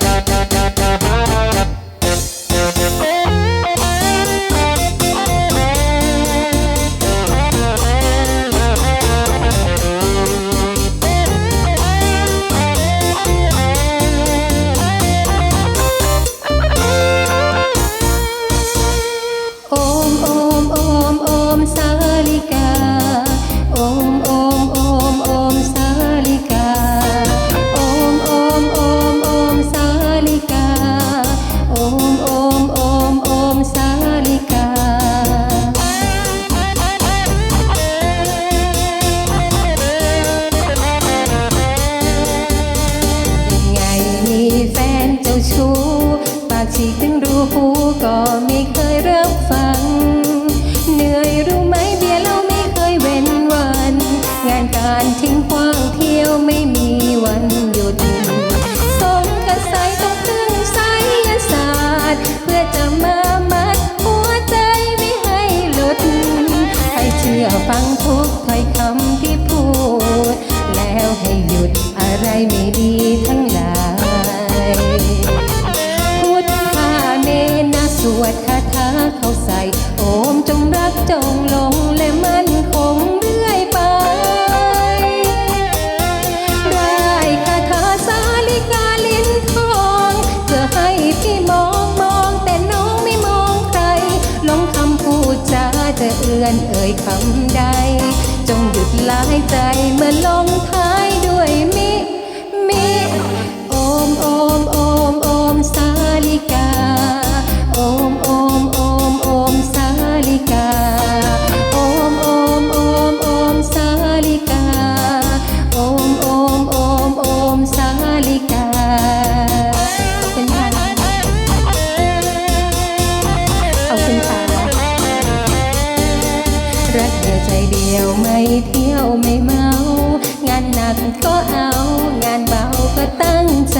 โอ ให้หยุดอะไรไม่ดีทั้งหลายพุทธาเนนะสวดคาถาเขาใส่ โอมจงรักจงหลงและมั่นคงเรื่อยไป ได้คาถาสาลิกาลิ้นทองจะให้พี่มองมองแต่น้องไม่มองใครลงคำพูดจาจะเอื้อนเอ่ยคำใดจงหยุดลายใจเมื่อลงท้า อาคุณค่ะ รักเดียวใจเดียวไม่เที่ยวไม่เมา งานหนักก็เอา งานเบาก็ตั้งใจ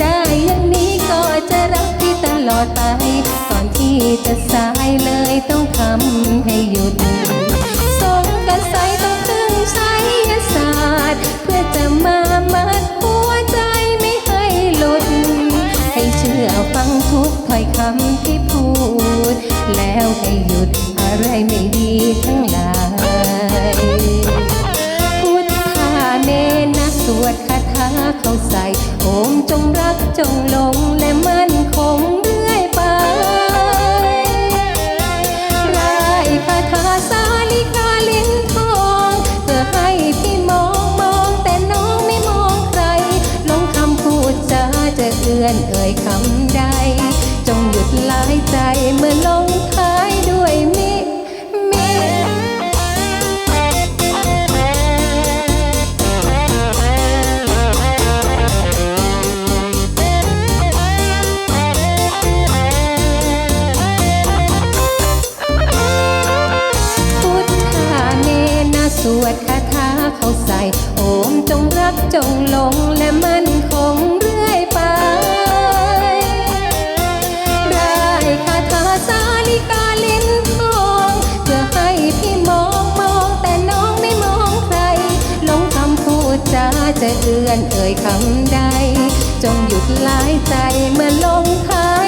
ได้อย่างนี้ก็จะรักพี่ตลอดไป ก่อนที่จะสายเลยต้องทำให้หยุดสงกันใสต้องพึ่งไสยศาสตร์เพื่อจะมามัดหัวใจไม่ให้หลุด ให้เชื่อฟังทุกถ้อยคำ แล้วให้หยุดอะไรไม่ดีทั้งหลาย พุทธาเนนะสวดคาถาเขาใส่โอมจงรักจงหลงและมั่นคงเรื่อยไปรายคาถาสาลิกาลิ้นทองเพื่อให้พี่มองมองแต่น้องไม่มองใคร ลงคำพูดจาจะเอื้อนเอ่ยคำใด จงหยุดลายใจเมื่อลง สวดคาถาเขาใส่ โอมจงรักจงหลงและมั่นคงเรื่อยไปได้คาถาสาลิกาลิ้นทองเพื่อให้พี่มองมองแต่น้องไม่มองใครลงคำพูดจาจะเอื้อนเอ่ยคำใด จงหยุดลายใจเมื่อลงท้าย